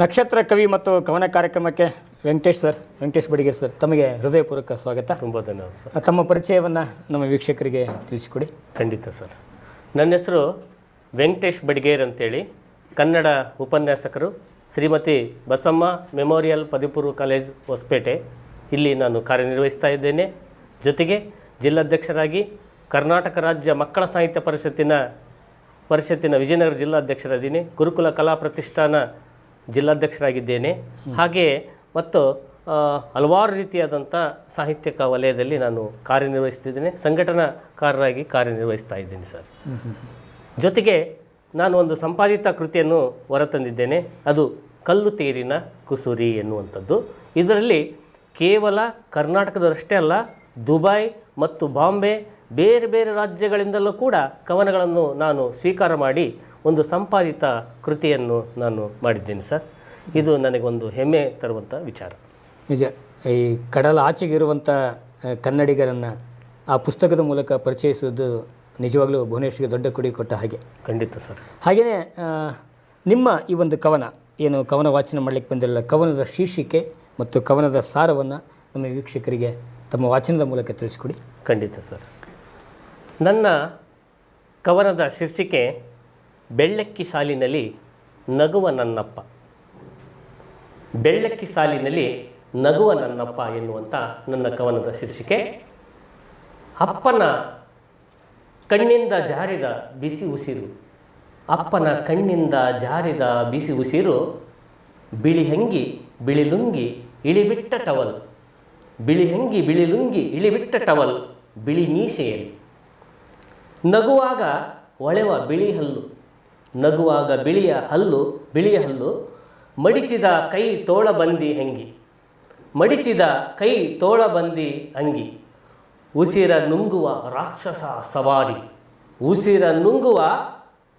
ನಕ್ಷತ್ರ ಕವಿ ಮತ್ತು ಕವನ ಕಾರ್ಯಕ್ರಮಕ್ಕೆ ವೆಂಕಟೇಶ್ ಸರ್ ವೆಂಕಟೇಶ್ ಬಡಿಗೇರ್ ಸರ್ ತಮಗೆ ಹೃದಯಪೂರ್ವಕ ಸ್ವಾಗತ. ತುಂಬ ಧನ್ಯವಾದ ಸರ್. ತಮ್ಮ ಪರಿಚಯವನ್ನು ನಮ್ಮ ವೀಕ್ಷಕರಿಗೆ ತಿಳಿಸಿಕೊಡಿ. ಖಂಡಿತ ಸರ್. ನನ್ನ ಹೆಸರು ವೆಂಕಟೇಶ್ ಬಡಿಗೇರ್ ಅಂತೇಳಿ. ಕನ್ನಡ ಉಪನ್ಯಾಸಕರು ಶ್ರೀಮತಿ ಬಸಮ್ಮ ಮೆಮೋರಿಯಲ್ ಪದವಿಪೂರ್ವ ಕಾಲೇಜ್ ಹೊಸಪೇಟೆ. ಇಲ್ಲಿ ನಾನು ಕಾರ್ಯನಿರ್ವಹಿಸ್ತಾ ಇದ್ದೇನೆ. ಜೊತೆಗೆ ಜಿಲ್ಲಾಧ್ಯಕ್ಷರಾಗಿ ಕರ್ನಾಟಕ ರಾಜ್ಯ ಮಕ್ಕಳ ಸಾಹಿತ್ಯ ಪರಿಷತ್ತಿನ ಪರಿಷತ್ತಿನ ವಿಜಯನಗರ ಜಿಲ್ಲಾಧ್ಯಕ್ಷರಾದೀನಿ ಗುರುಕುಲ ಕಲಾ ಪ್ರತಿಷ್ಠಾನ ಜಿಲ್ಲಾಧ್ಯಕ್ಷರಾಗಿದ್ದೇನೆ. ಹಾಗೆಯೇ ಮತ್ತು ಹಲವಾರು ರೀತಿಯಾದಂಥ ಸಾಹಿತ್ಯಕ ವಲಯದಲ್ಲಿ ನಾನು ಕಾರ್ಯನಿರ್ವಹಿಸ್ತಿದ್ದೇನೆ ಸಂಘಟನಾಕಾರರಾಗಿ ಕಾರ್ಯನಿರ್ವಹಿಸ್ತಾ ಇದ್ದೀನಿ ಸರ್. ಜೊತೆಗೆ ನಾನು ಒಂದು ಸಂಪಾದಿತ ಕೃತಿಯನ್ನು ಹೊರತಂದಿದ್ದೇನೆ. ಅದು ಕಲ್ಲು ತೇರಿನ ಕುಸುರಿ ಎನ್ನುವಂಥದ್ದು. ಇದರಲ್ಲಿ ಕೇವಲ ಕರ್ನಾಟಕದಷ್ಟೇ ಅಲ್ಲ, ದುಬೈ ಮತ್ತು ಬಾಂಬೆ ಬೇರೆ ಬೇರೆ ರಾಜ್ಯಗಳಿಂದಲೂ ಕೂಡ ಕವನಗಳನ್ನು ನಾನು ಸ್ವೀಕಾರ ಮಾಡಿ ಒಂದು ಸಂಪಾದಿತ ಕೃತಿಯನ್ನು ನಾನು ಮಾಡಿದ್ದೇನೆ ಸರ್. ಇದು ನನಗೊಂದು ಹೆಮ್ಮೆ ತರುವಂಥ ವಿಚಾರ. ನಿಜ. ಈ ಕಡಲ ಆಚೆಗಿರುವಂಥ ಕನ್ನಡಿಗರನ್ನು ಆ ಪುಸ್ತಕದ ಮೂಲಕ ಪರಿಚಯಿಸುವುದು ನಿಜವಾಗಲೂ ಭುವನೇಶ್ವರಿಗೆ ದೊಡ್ಡ ಕೊಡಿ ಕೊಟ್ಟ ಹಾಗೆ. ಖಂಡಿತ ಸರ್. ಹಾಗೆಯೇ ನಿಮ್ಮ ಈ ಒಂದು ಕವನ ಏನು ಕವನ ವಾಚನ ಮಾಡಲಿಕ್ಕೆ ಬಂದಿರಲ್ಲ ಕವನದ ಶೀರ್ಷಿಕೆ ಮತ್ತು ಕವನದ ಸಾರವನ್ನು ನಮ್ಮ ವೀಕ್ಷಕರಿಗೆ ತಮ್ಮ ವಾಚನದ ಮೂಲಕ ತಿಳಿಸ್ಕೊಡಿ. ಖಂಡಿತ ಸರ್. ನನ್ನ ಕವನದ ಶೀರ್ಷಿಕೆ ಬೆಳ್ಳಕ್ಕಿ ಸಾಲಿನಲ್ಲಿ ನಗುವ ನನ್ನಪ್ಪ. ಬೆಳ್ಳಕ್ಕಿ ಸಾಲಿನಲ್ಲಿ ನಗುವ ನನ್ನಪ್ಪ ಎನ್ನುವಂಥ ನನ್ನ ಕವನದ ಶೀರ್ಷಿಕೆ, ಅಪ್ಪನ ಕಣ್ಣಿಂದ ಜಾರಿದ ಬಿಸಿ ಉಸಿರು, ಅಪ್ಪನ ಕಣ್ಣಿಂದ ಜಾರಿದ ಬಿಸಿ ಉಸಿರು, ಬಿಳಿ ಹಂಗಿ ಬಿಳಿಲುಂಗಿ ಇಳಿಬಿಟ್ಟ ಟವಲ್, ಬಿಳಿ ಹಂಗಿ ಬಿಳಿಲುಂಗಿ ಇಳಿಬಿಟ್ಟ ಟವಲ್, ಬಿಳಿ ಮೀಸೆಯಲ್ಲಿ. ನಗುವಾಗ ಒಳೆವ ಬಿಳಿ ಹಲ್ಲು ನಗುವಾಗ ಬಿಳಿಯ ಹಲ್ಲು ಬಿಳಿಯ ಹಲ್ಲು, ಮಡಿಚಿದ ಕೈ ತೋಳ ಬಂದಿ ಹಂಗಿ ಮಡಿಚಿದ ಕೈ ತೋಳಬಂದಿ ಅಂಗಿ, ಉಸಿರ ನುಂಗುವ ರಾಕ್ಷಸ ಸವಾರಿ, ಉಸಿರ ನುಂಗುವ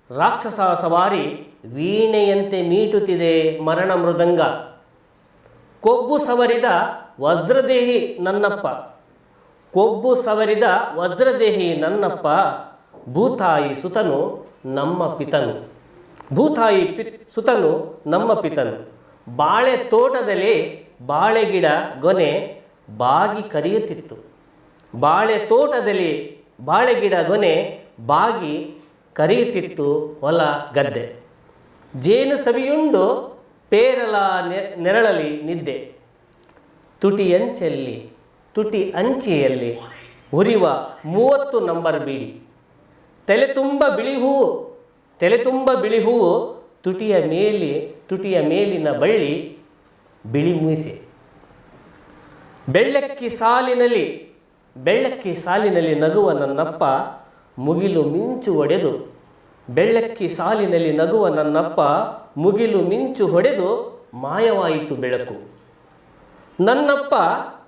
ರಾಕ್ಷಸ ಸವಾರಿ ವೀಣೆಯಂತೆ ಮೀಟುತ್ತಿದೆ ಮರಣ ಮೃದಂಗ. ಕೊಬ್ಬು ಸವರಿದ ವಜ್ರದೇಹಿ ನನ್ನಪ್ಪ, ಕೊಬ್ಬು ಸವರಿದ ವಜ್ರದೇಹಿ ನನ್ನಪ್ಪ ಭೂತಾಯಿ ಸುತನು ನಮ್ಮ ಪಿತನು. ಭೂತಾಯಿ ಪಿ, ಸುತನು ನಮ್ಮ ಪಿತನು. ಬಾಳೆ ತೋಟದಲ್ಲಿ ಬಾಳೆ ಗಿಡ, ಗೊನೆ ಬಾಗಿ ಕರೆಯುತ್ತಿತ್ತು. ಬಾಳೆ ತೋಟದಲ್ಲಿ ಬಾಳೆ ಗಿಡ, ಗೊನೆ ಬಾಗಿ ಕರೆಯುತ್ತಿತ್ತು ಹೊಲ, ಗದ್ದೆ. ಜೇನು ಸವಿಯುಂಡು ಪೇರಲ ನೆರಳಲಿ ನಿದ್ದೆ. ತುಟಿ ಅಂಚಲ್ಲಿ, ತುಟಿ ಅಂಚಿಯಲ್ಲಿ ಉರಿವ ಮೂವತ್ತು ನಂಬರ್ ಬೀಡಿ. ತಲೆ ತುಂಬ ಬಿಳಿ ಹೂವು ತಲೆ ತುಂಬ ಬಿಳಿ ಹೂವು ತುಟಿಯ ಮೇಲೆ, ತುಟಿಯ ಮೇಲಿನ ಬಳ್ಳಿ ಬಿಳಿ ಮೂಸೆ. ಬೆಳ್ಳಕ್ಕಿ ಸಾಲಿನಲ್ಲಿ ಬೆಳ್ಳಕ್ಕಿ ಸಾಲಿನಲ್ಲಿ ನಗುವ ನನ್ನಪ್ಪ ಮುಗಿಲು ಮಿಂಚು ಒಡೆದು ಬೆಳ್ಳಕ್ಕಿ ಸಾಲಿನಲ್ಲಿ ನಗುವ ನನ್ನಪ್ಪ ಮುಗಿಲು ಮಿಂಚು ಹೊಡೆದು ಮಾಯವಾಯಿತು ಬೆಳಕು. ನನ್ನಪ್ಪ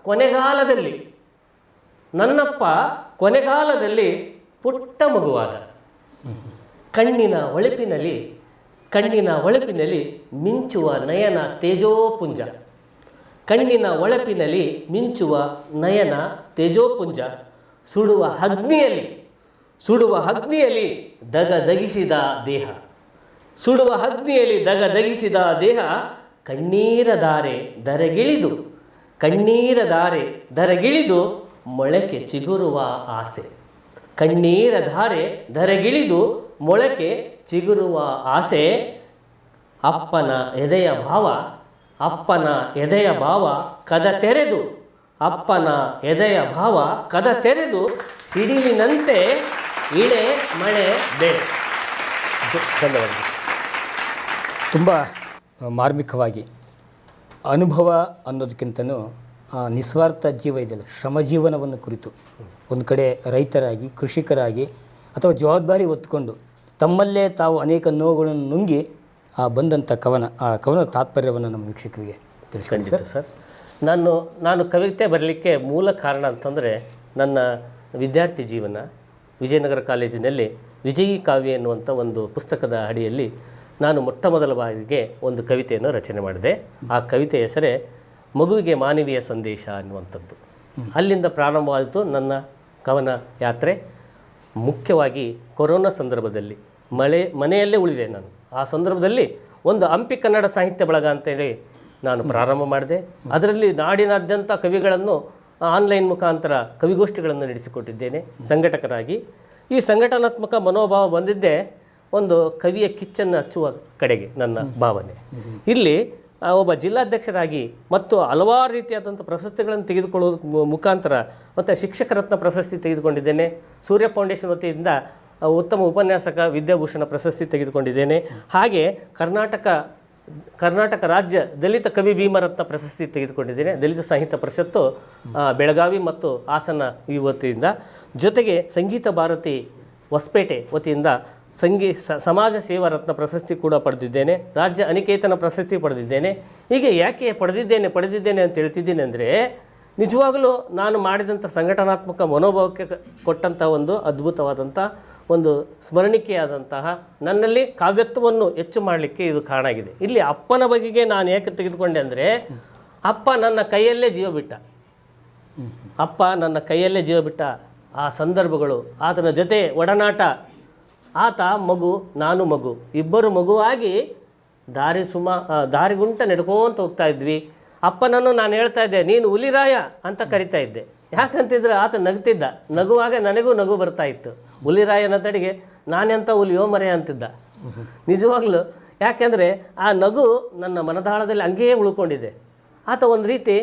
ಕೊನೆಗಾಲದಲ್ಲಿ ನನ್ನಪ್ಪ ಕೊನೆಗಾಲದಲ್ಲಿ ಪುಟ್ಟ ಮಗುವಾದ. ಕಣ್ಣಿನ ಒಳಪಿನಲ್ಲಿ ಕಣ್ಣಿನ ಒಳಪಿನಲ್ಲಿ ಮಿಂಚುವ ನಯನ ತೇಜೋಪುಂಜ. ಕಣ್ಣಿನ ಒಳಪಿನಲ್ಲಿ ಮಿಂಚುವ ನಯನ ತೇಜೋಪುಂಜ. ಸುಡುವ ಅಗ್ನಿಯಲ್ಲಿ ಸುಡುವ ಅಗ್ನಿಯಲ್ಲಿ ದಗದಗಿಸಿದ ದೇಹ. ಸುಡುವ ಅಗ್ನಿಯಲ್ಲಿ ದಗದಗಿಸಿದ ದೇಹ ಕಣ್ಣೀರ ಧಾರೆ ದರಗಿಳಿದು, ಕಣ್ಣೀರ ಧಾರೆ ದರಗಿಳಿದು ಮೊಳಕೆ ಚಿಗುರುವ ಆಸೆ. ಕಣ್ಣೀರ ಧಾರೆ ಧರೆಗಿಳಿದು ಮೊಳಕೆ ಚಿಗುರುವ ಆಸೆ, ಅಪ್ಪನ ಎದೆಯ ಭಾವ, ಅಪ್ಪನ ಎದೆಯ ಭಾವ ಕದ ತೆರೆದು, ಅಪ್ಪನ ಎದೆಯ ಭಾವ ಕದ ತೆರೆದು ಸಿಡಿಲಿನಂತೆ ಇಳೆ ಮಳೆ ಬೇರೆ ಧನ್ಯವಾದ. ತುಂಬ ಮಾರ್ಮಿಕವಾಗಿ ಅನುಭವ ಅನ್ನೋದಕ್ಕಿಂತನೂ ನಿಸ್ವಾರ್ಥ ಜೀವ ಇದೆಯಲ್ಲ ಶ್ರಮಜೀವನವನ್ನು ಕುರಿತು. ಒಂದು ಕಡೆ ರೈತರಾಗಿ ಕೃಷಿಕರಾಗಿ ಅಥವಾ ಜವಾಬ್ದಾರಿ ಹೊತ್ಕೊಂಡು ತಮ್ಮಲ್ಲೇ ತಾವು ಅನೇಕ ನೋವುಗಳನ್ನು ನುಂಗಿ ಆ ಬಂದಂಥ ಕವನ ಆ ಕವನ ತಾತ್ಪರ್ಯವನ್ನು ನಮ್ಮ ವೀಕ್ಷಕರಿಗೆ ತಿಳಿಸ್ಕೊಂಡು ಖಂಡಿತ ಸರ್. ನಾನು ನಾನು ಕವಿತೆ ಬರಲಿಕ್ಕೆ ಮೂಲ ಕಾರಣ ಅಂತಂದರೆ ನನ್ನ ವಿದ್ಯಾರ್ಥಿ ಜೀವನ ವಿಜಯನಗರ ಕಾಲೇಜಿನಲ್ಲಿ ವಿಜಯಿ ಕಾವ್ಯ ಎನ್ನುವಂಥ ಒಂದು ಪುಸ್ತಕದ ಅಡಿಯಲ್ಲಿ ನಾನು ಮೊಟ್ಟ ಮೊದಲ ಬಾರಿಗೆ ಒಂದು ಕವಿತೆಯನ್ನು ರಚನೆ ಮಾಡಿದೆ. ಆ ಕವಿತೆ ಹೆಸರೇ ಮಗುವಿಗೆ ಮಾನವೀಯ ಸಂದೇಶ ಅನ್ನುವಂಥದ್ದು. ಅಲ್ಲಿಂದ ಪ್ರಾರಂಭವಾಯಿತು ನನ್ನ ಕವನ ಯಾತ್ರೆ. ಮುಖ್ಯವಾಗಿ ಕೊರೋನಾ ಸಂದರ್ಭದಲ್ಲಿ ಮಳೆ, ಮನೆಯಲ್ಲೇ ಉಳಿದೆ ನಾನು. ಆ ಸಂದರ್ಭದಲ್ಲಿ ಒಂದು ಹಂಪಿ ಕನ್ನಡ ಸಾಹಿತ್ಯ ಬಳಗ ಅಂತೇಳಿ ನಾನು ಪ್ರಾರಂಭ ಮಾಡಿದೆ. ಅದರಲ್ಲಿ ನಾಡಿನಾದ್ಯಂತ ಕವಿಗಳನ್ನು ಆನ್ಲೈನ್ ಮುಖಾಂತರ ಕವಿಗೋಷ್ಠಿಗಳನ್ನು ನಡೆಸಿಕೊಟ್ಟಿದ್ದೇನೆ, ಸಂಘಟಕರಾಗಿ. ಈ ಸಂಘಟನಾತ್ಮಕ ಮನೋಭಾವ ಬಂದಿದ್ದೇ ಒಂದು ಕವಿಯ ಕಿಚ್ಚನ್ನು ಹಚ್ಚುವ ಕಡೆಗೆ ನನ್ನ ಭಾವನೆ. ಇಲ್ಲಿ ಒಬ್ಬ ಜಿಲ್ಲಾಧ್ಯಕ್ಷರಾಗಿ ಮತ್ತು ಹಲವಾರು ರೀತಿಯಾದಂಥ ಪ್ರಶಸ್ತಿಗಳನ್ನು ತೆಗೆದುಕೊಳ್ಳೋದು ಮುಖಾಂತರ ಮತ್ತು ಶಿಕ್ಷಕರತ್ನ ಪ್ರಶಸ್ತಿ ತೆಗೆದುಕೊಂಡಿದ್ದೇನೆ. ಸೂರ್ಯ ಫೌಂಡೇಶನ್ ವತಿಯಿಂದ ಉತ್ತಮ ಉಪನ್ಯಾಸಕ ವಿದ್ಯಾಭೂಷಣ ಪ್ರಶಸ್ತಿ ತೆಗೆದುಕೊಂಡಿದ್ದೇನೆ. ಹಾಗೆ ಕರ್ನಾಟಕ ಕರ್ನಾಟಕ ರಾಜ್ಯ ದಲಿತ ಕವಿ ಭೀಮರತ್ನ ಪ್ರಶಸ್ತಿ ತೆಗೆದುಕೊಂಡಿದ್ದೇನೆ. ದಲಿತ ಸಾಹಿತ್ಯ ಪರಿಷತ್ತು ಬೆಳಗಾವಿ ಮತ್ತು ಹಾಸನ ಈ ವತಿಯಿಂದ. ಜೊತೆಗೆ ಸಂಗೀತ ಭಾರತಿ ಹೊಸಪೇಟೆ ವತಿಯಿಂದ ಸಂಗೀ ಸಮಾಜ ಸೇವಾ ರತ್ನ ಪ್ರಶಸ್ತಿ ಕೂಡ ಪಡೆದಿದ್ದೇನೆ, ರಾಜ್ಯ ಅನಿಕೇತನ ಪ್ರಶಸ್ತಿ ಪಡೆದಿದ್ದೇನೆ. ಹೀಗೆ ಯಾಕೆ ಪಡೆದಿದ್ದೇನೆ ಪಡೆದಿದ್ದೇನೆ ಅಂತ ಹೇಳ್ತಿದ್ದೀನಿ ಅಂದರೆ, ನಿಜವಾಗಲೂ ನಾನು ಮಾಡಿದಂಥ ಸಂಘಟನಾತ್ಮಕ ಮನೋಭಾವಕ್ಕೆ ಕೊಟ್ಟಂಥ ಒಂದು ಅದ್ಭುತವಾದಂಥ ಒಂದು ಸ್ಮರಣಿಕೆಯಾದಂತಹ ನನ್ನಲ್ಲಿ ಕಾವ್ಯತ್ವವನ್ನು ಹೆಚ್ಚು ಮಾಡಲಿಕ್ಕೆ ಇದು ಕಾರಣ ಆಗಿದೆ. ಇಲ್ಲಿ ಅಪ್ಪನ ಬಗೆಗೆ ನಾನು ಏಕೆ ತೆಗೆದುಕೊಂಡೆ ಅಂದರೆ, ಅಪ್ಪ ನನ್ನ ಕೈಯಲ್ಲೇ ಜೀವ ಬಿಟ್ಟ. ಅಪ್ಪ ನನ್ನ ಕೈಯಲ್ಲೇ ಜೀವ ಬಿಟ್ಟ ಆ ಸಂದರ್ಭಗಳು, ಆತನ ಜೊತೆ ಒಡನಾಟ ಆತ ಮಗು, ನಾನು ಮಗು, ಇಬ್ಬರು ಮಗುವಾಗಿ ದಾರಿ ಸುಮಾ ದಾರಿಗುಂಟ ನಡ್ಕೋತ ಹೋಗ್ತಾ ಇದ್ವಿ. ಅಪ್ಪನನ್ನು ನಾನು ಹೇಳ್ತಾ ಇದ್ದೆ, ನೀನು ಹುಲಿರಾಯ ಅಂತ ಕರಿತಾ ಇದ್ದೆ. ಯಾಕಂತಿದ್ರೆ ಆತ ನಗ್ತಿದ್ದ. ನಗುವಾಗ ನನಗೂ ನಗು ಬರ್ತಾ ಇತ್ತು. ಹುಲಿರಾಯನ ತಡೆಗೆ ನಾನೆಂಥ ಹುಲಿಯೋ ಮರೆ ಅಂತಿದ್ದ. ನಿಜವಾಗ್ಲೂ, ಯಾಕೆಂದರೆ ಆ ನಗು ನನ್ನ ಮನದಾಳದಲ್ಲಿ ಹಂಗೆಯೇ ಉಳ್ಕೊಂಡಿದೆ. ಆತ ಒಂದು ರೀತಿ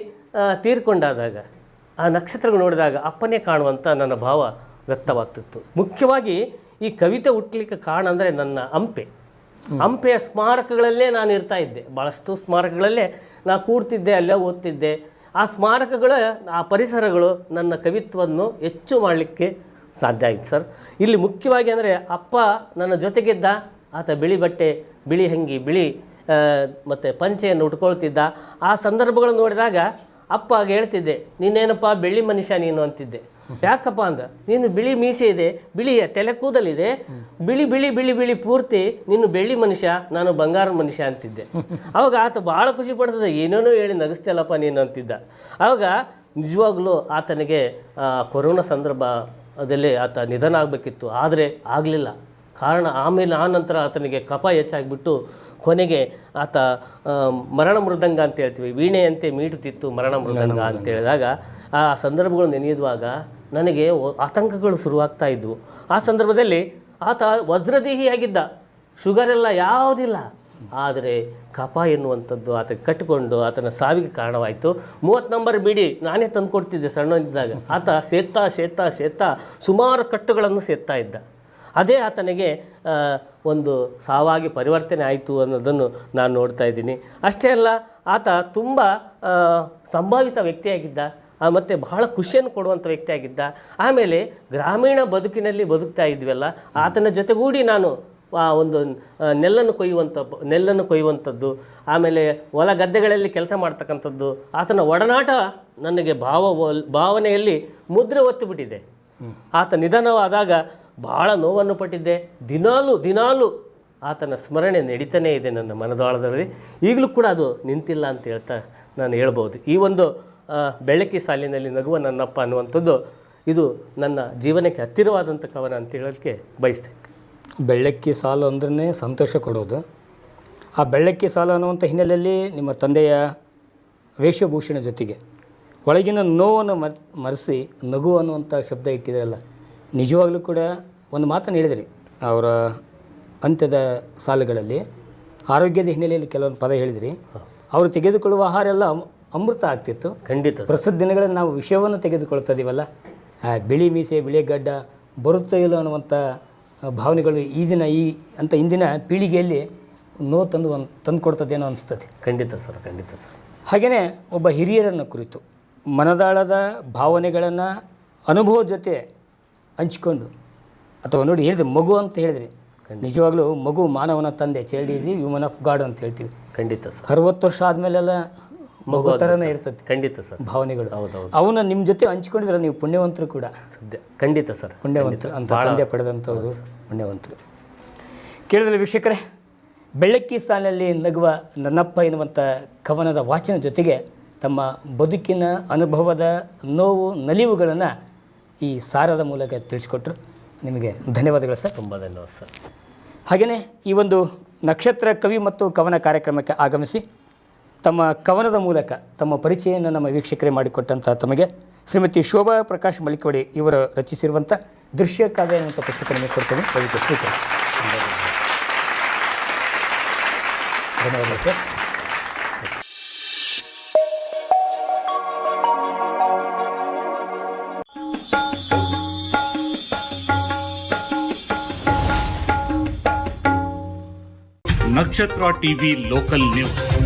ತೀರ್ಕೊಂಡಾದಾಗ, ಆ ನಕ್ಷತ್ರಗಳು ನೋಡಿದಾಗ ಅಪ್ಪನೇ ಕಾಣುವಂಥ ನನ್ನ ಭಾವ ವ್ಯಕ್ತವಾಗ್ತಿತ್ತು. ಮುಖ್ಯವಾಗಿ ಈ ಕವಿತೆ ಹುಟ್ಟಲಿಕ್ಕೆ ಕಾರಣ ಅಂದರೆ ನನ್ನ ಹಂಪೆ. ಹಂಪೆಯ ಸ್ಮಾರಕಗಳಲ್ಲೇ ನಾನು ಇರ್ತಾ ಇದ್ದೆ. ಭಾಳಷ್ಟು ಸ್ಮಾರಕಗಳಲ್ಲೇ ನಾ ಕೂಡ್ತಿದ್ದೆ ಅಲ್ಲೇ ಓದ್ತಿದ್ದೆ. ಆ ಸ್ಮಾರಕಗಳ, ಆ ಪರಿಸರಗಳು ನನ್ನ ಕವಿತ್ವವನ್ನು ಹೆಚ್ಚು ಮಾಡಲಿಕ್ಕೆ ಸಾಧ್ಯ ಆಯಿತು ಸರ್. ಇಲ್ಲಿ ಮುಖ್ಯವಾಗಿ ಅಂದರೆ ಅಪ್ಪ ನನ್ನ ಜೊತೆಗಿದ್ದ, ಆತ ಬಿಳಿ ಬಟ್ಟೆ, ಬಿಳಿ ಹಂಗಿ ಬಿಳಿ ಮತ್ತು ಪಂಚೆಯನ್ನು ಉಟ್ಕೊಳ್ತಿದ್ದ. ಆ ಸಂದರ್ಭಗಳನ್ನು ನೋಡಿದಾಗ ಅಪ್ಪ ಆಗ ಹೇಳ್ತಿದ್ದೆ, ನೀನೇನಪ್ಪ ಬೆಳ್ಳಿ ಮನುಷ್ಯ ನೀನು ಅಂತಿದ್ದೆ. ಯಾಕಪ್ಪ ಅಂದ? ನೀನು ಬಿಳಿ ಮೀಸೆ ಇದೆ, ಬಿಳಿಯ ತಲೆ ಕೂದಲಿದೆ, ಬಿಳಿ ಬಿಳಿ ಬಿಳಿ ಬಿಳಿ ಪೂರ್ತಿ ನೀನು ಬೆಳ್ಳಿ ಮನುಷ್ಯ, ನಾನು ಬಂಗಾರ ಮನುಷ್ಯ ಅಂತಿದ್ದೆ. ಅವಾಗ ಆತ ಭಾಳ ಖುಷಿ ಪಡ್ತದೆ, ಏನೇನೋ ಹೇಳಿ ನಗಿಸ್ತಿಯಲ್ಲಪ್ಪ ನೀನು ಅಂತಿದ್ದ. ಅವಾಗ ನಿಜವಾಗ್ಲೂ ಆತನಿಗೆ ಕೊರೋನಾ ಕೊರೋನಾ ಸಂದರ್ಭದಲ್ಲಿ ಆತ ನಿಧನ ಆಗಬೇಕಿತ್ತು. ಆದರೆ ಆಗಲಿಲ್ಲ. ಕಾರಣ ಆಮೇಲೆ ಆ ನಂತರ ಆತನಿಗೆ ಕಪ ಹೆಚ್ಚಾಗಿಬಿಟ್ಟು ಕೊನೆಗೆ ಆತ ಮರಣ ಮೃದಂಗ ಅಂತ ಹೇಳ್ತೀವಿ. ವೀಣೆಯಂತೆ ಮೀಟುತ್ತಿತ್ತು ಮರಣ ಮೃದಂಗ ಅಂತ ಹೇಳಿದಾಗ ಆ ಸಂದರ್ಭಗಳು ನೆನೆಯುವಾಗ ನನಗೆ ಆತಂಕಗಳು ಶುರುವಾಗ್ತಾ ಇದ್ವು. ಆ ಸಂದರ್ಭದಲ್ಲಿ ಆತ ವಜ್ರದೇಹಿಯಾಗಿದ್ದ. ಶುಗರ್ ಎಲ್ಲ ಯಾವುದಿಲ್ಲ. ಆದರೆ ಕಪ ಎನ್ನುವಂಥದ್ದು ಆತ ಕಟ್ಟಿಕೊಂಡು ಆತನ ಸಾವಿಗೆ ಕಾರಣವಾಯಿತು. ಮೂವತ್ತು ನಂಬರ್ ಬಿಡಿ, ನಾನೇ ತಂದು ಕೊಡ್ತಿದ್ದೆ ಸಣ್ಣನಿದ್ದಾಗ ಆತ ಸೇತ್ತಾ ಸೇತ್ತಾ ಸೇತ್ತಾ ಸುಮಾರು ಕಟ್ಟುಗಳನ್ನು ಸೇತ್ತಾ ಇದ್ದ. ಅದೇ ಆತನಿಗೆ ಒಂದು ಸಾವಾಗಿ ಪರಿವರ್ತನೆ ಆಯಿತು ಅನ್ನೋದನ್ನು ನಾನು ನೋಡ್ತಾ ಇದ್ದೀನಿ. ಅಷ್ಟೇ ಅಲ್ಲ, ಆತ ತುಂಬ ಸಂಭಾವಿತ ವ್ಯಕ್ತಿಯಾಗಿದ್ದ. ಮತ್ತು ಬಹಳ ಖುಷಿಯನ್ನು ಕೊಡುವಂಥ ವ್ಯಕ್ತಿಯಾಗಿದ್ದ. ಆಮೇಲೆ ಗ್ರಾಮೀಣ ಬದುಕಿನಲ್ಲಿ ಬದುಕ್ತಾ ಇದ್ವಲ್ಲ, ಆತನ ಜೊತೆಗೂಡಿ ನಾನು ಒಂದು ನೆಲ್ಲನ್ನು ಕೊಯ್ಯುವಂಥ, ನೆಲ್ಲನ್ನು ಕೊಯ್ಯುವಂಥದ್ದು, ಆಮೇಲೆ ಹೊಲ ಗದ್ದೆಗಳಲ್ಲಿ ಕೆಲಸ ಮಾಡ್ತಕ್ಕಂಥದ್ದು, ಆತನ ಒಡನಾಟ ನನಗೆ ಭಾವ, ಭಾವನೆಯಲ್ಲಿ ಮುದ್ರೆ ಒತ್ತಿಬಿಟ್ಟಿದೆ ಆತ ನಿಧನವಾದಾಗ ಭಾಳ ನೋವನ್ನು ಪಟ್ಟಿದ್ದೆ. ದಿನಾಲು ದಿನಾಲು ಆತನ ಸ್ಮರಣೆ ನಡೀತಾನೇ ಇದೆ ನನ್ನ ಮನದಾಳದಲ್ಲಿ. ಈಗಲೂ ಕೂಡ ಅದು ನಿಂತಿಲ್ಲ ಅಂತ ಹೇಳ್ತಾ ನಾನು ಹೇಳ್ಬೋದು. ಈ ಒಂದು ಬೆಳಕಿ ಸಾಲಿನಲ್ಲಿ ನಗುವ ನನ್ನಪ್ಪ ಅನ್ನುವಂಥದ್ದು ಇದು ನನ್ನ ಜೀವನಕ್ಕೆ ಹತ್ತಿರವಾದಂಥ ಕವನ ಅಂತ ಹೇಳೋಕ್ಕೆ ಬಯಸ್ತೇನೆ. ಬೆಳ್ಳಕ್ಕಿ ಸಾಲು ಅಂದ್ರೆ ಸಂತೋಷ ಕೊಡೋದು. ಆ ಬೆಳ್ಳಕ್ಕಿ ಸಾಲು ಅನ್ನುವಂಥ ಹಿನ್ನೆಲೆಯಲ್ಲಿ ನಿಮ್ಮ ತಂದೆಯ ವೇಷಭೂಷಣ ಜೊತೆಗೆ ಒಳಗಿನ ನೋವನ್ನು ಮರ್ ಮರೆಸಿ ನಗು ಅನ್ನುವಂಥ ಶಬ್ದ ಇಟ್ಟಿದ್ರಲ್ಲ ನಿಜವಾಗಲೂ ಕೂಡ ಒಂದು ಮಾತನ್ನು ಹೇಳಿದ್ರಿ ಅವರ ಅಂತ್ಯದ ಸಾಲುಗಳಲ್ಲಿ. ಆರೋಗ್ಯದ ಹಿನ್ನೆಲೆಯಲ್ಲಿ ಕೆಲವೊಂದು ಪದ ಹೇಳಿದ್ರಿ. ಅವರು ತೆಗೆದುಕೊಳ್ಳುವ ಆಹಾರ ಎಲ್ಲ ಅಮೃತ ಆಗ್ತಿತ್ತು. ಖಂಡಿತ ಪ್ರಸ್ತುತ ದಿನಗಳಲ್ಲಿ ನಾವು ವಿಷಯವನ್ನು ತೆಗೆದುಕೊಳ್ತಾ ಇದೀವಲ್ಲ ಆ ಬಿಳಿ ಮೀಸೆ ಬಿಳಿ ಗಡ್ಡ ಬರುತ್ತೋ ಇಲ್ಲೋ ಅನ್ನುವಂಥ ಭಾವನೆಗಳು ಈ ದಿನ ಈ ಅಂತ ಇಂದಿನ ಪೀಳಿಗೆಯಲ್ಲಿ ನೋ ತಂದು ಒಂದು ತಂದು ಕೊಡ್ತದೇನೋ ಅನಿಸ್ತದೆ. ಖಂಡಿತ ಸರ್ ಖಂಡಿತ ಸರ್. ಹಾಗೆಯೇ ಒಬ್ಬ ಹಿರಿಯರನ್ನು ಕುರಿತು ಮನದಾಳದ ಭಾವನೆಗಳನ್ನು ಅನುಭವ ಜೊತೆ ಹಂಚಿಕೊಂಡು ಅಥವಾ ನೋಡಿ ಹೇಳಿದ್ರೆ ಮಗು ಅಂತ ಹೇಳಿದ್ರಿ ನಿಜವಾಗ್ಲೂ ಮಗು ಮಾನವನ ತಂದೆ child is human of god ಅಂತ ಹೇಳ್ತೀವಿ. ಖಂಡಿತ ಸರ್. ಅರವತ್ತು ವರ್ಷ ಆದಮೇಲೆಲ್ಲ ಮಗು ಥರನೇ ಇರ್ತದೆ. ಖಂಡಿತ ಸರ್. ಭಾವನೆಗಳು. ಹೌದೌದು. ಅವನ್ನ ನಿಮ್ಮ ಜೊತೆ ಹಂಚಿಕೊಂಡಿದ್ರೆ ನೀವು ಪುಣ್ಯವಂತರು ಕೂಡ. ಸದ್ಯ ಖಂಡಿತ ಸರ್. ಪುಣ್ಯವಂತರು ಅಂತ ತಂದೆ ಪಡೆದಂಥವ್ರು ಪುಣ್ಯವಂತರು. ಕೇಳಿದ್ರೆ ವೀಕ್ಷಕರೇ ಬೆಳ್ಳಕ್ಕಿ ಸಾಲಿನಲ್ಲಿ ನಗುವ ನನ್ನಪ್ಪ ಎನ್ನುವಂಥ ಕವನದ ವಾಚನ ಜೊತೆಗೆ ತಮ್ಮ ಬದುಕಿನ ಅನುಭವದ ನೋವು ನಲಿವುಗಳನ್ನು ಈ ಸಾರದ ಮೂಲಕ ತಿಳಿಸ್ಕೊಟ್ರು. ನಿಮಗೆ ಧನ್ಯವಾದಗಳು ಸರ್. ತುಂಬ ಧನ್ಯವಾದ ಸರ್. ಹಾಗೆಯೇ ಈ ಒಂದು ನಕ್ಷತ್ರ ಕವಿ ಮತ್ತು ಕವನ ಕಾರ್ಯಕ್ರಮಕ್ಕೆ ಆಗಮಿಸಿ ತಮ್ಮ ಕವನದ ಮೂಲಕ ತಮ್ಮ ಪರಿಚಯವನ್ನು ನಮ್ಮ ವೀಕ್ಷಕರೇ ಮಾಡಿಕೊಟ್ಟಂತಹ ತಮಗೆ ಶ್ರೀಮತಿ ಶೋಭಾ ಪ್ರಕಾಶ್ ಮಲಿಕವಡಿ ಇವರು ರಚಿಸಿರುವಂಥ ದೃಶ್ಯ ಕಾವ್ಯ ಎನ್ನುವಂಥ ಪುಸ್ತಕ ಕೊಡ್ತೇನೆ. ದಯವಿಟ್ಟು ಸ್ವೀಕರಿಸಿ. ನಕ್ಷತ್ರ ಟಿವಿ ಲೋಕಲ್ ನ್ಯೂಸ್.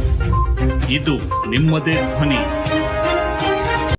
ಇದು ನಿಮ್ಮದೇ ಧ್ವನಿ.